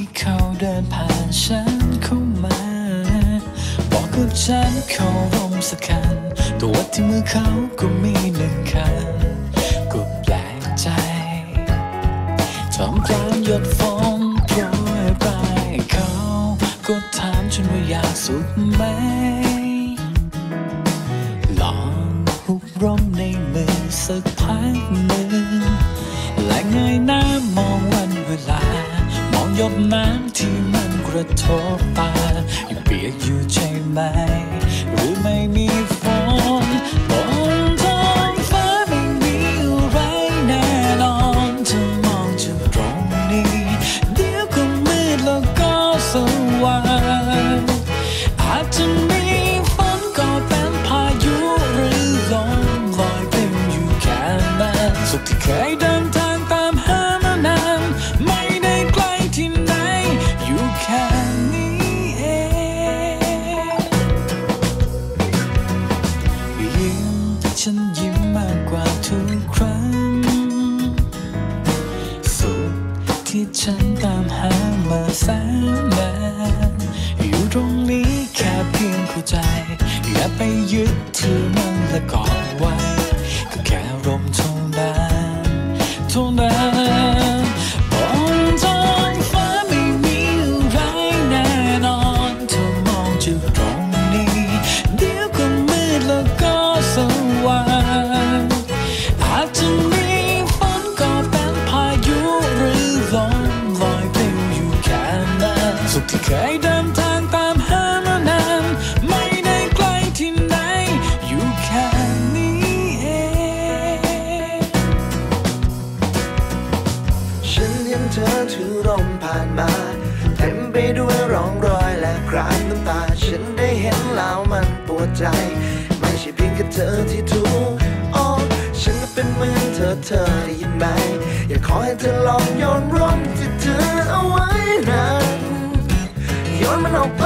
ที่เขาเดินผ่านฉันเข้ามา บอกกับฉันเขาร่มสักคันตัวที่มือเขาก็มีหนึ่งคันก็แปลกใจทำกลางหยดฝนโปรยปลายเขาก็ถามฉันว่าอยากสุขไหม ลองหุบร่มในมือสักพักหนึ่ง ที่มันกระทบตายังเปียกอยู่ใช่ไหม หรือไม่มีฝนบนท้องฟ้าไม่มีอะไรแน่นอนจะมองจากตรงนี้ เดี๋ยวก็มืดแล้วก็สว่างอาจจะมีฝนก็เป็นพายุหรือลมลอยเป็นอยู่แค่นั้นสุขที่เคยเดิ อมันและกอดไว้ ก็แค่ลมเท่านั้นเท่านั้นบนท้องฟ้าไม่มีอะไรแน่นอนเธอมองจากตรงนี้ เดี๋ยวก็มืดแล้วก็สว่างอาจจะมีฝนก็เป็นพายุหรือลมลอยปลิวอยู่แค่นั้นสุขที่เคย อถือร่มผ่านมา เต็มไปด้วยร่องรอยและคราบน้ำตา ฉันได้เห็นแล้วมันปวดใจ ไม่ใช่เพียงแค่เธอที่ทุกโอ้ฉันก็เป็นเหมือนเธอเธอได้ยินไหม อยากขอให้เธอลองโยนร่มที่เธอเอาไว้นั้นโยนมันออกไป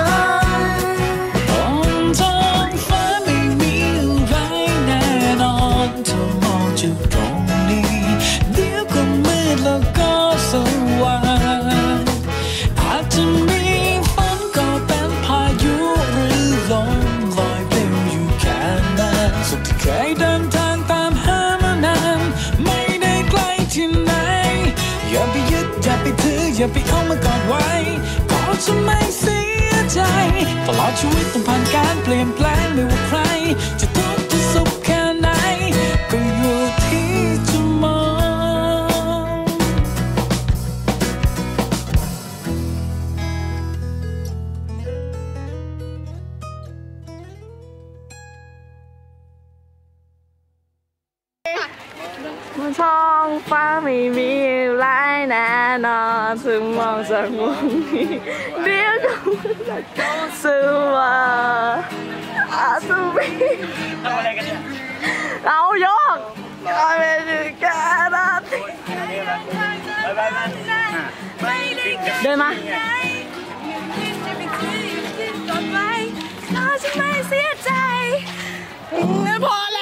อย่าไปถือ อย่าไปเอามากอดไว้ก็จะไม่เสียใจ ตลอดชีวิตต้องผ่านการเปลี่ยนแปลงไม่ว่าใคร ท้องฟ้าไม่มีอะไรแน่นอนถึงมองจากมุมนี้เดี๋ยวก็สว่าอาจจะมีเอายกเอาไปถึงแค่นาทีเดินมาเราจะไม่เสียใจพอแล้ว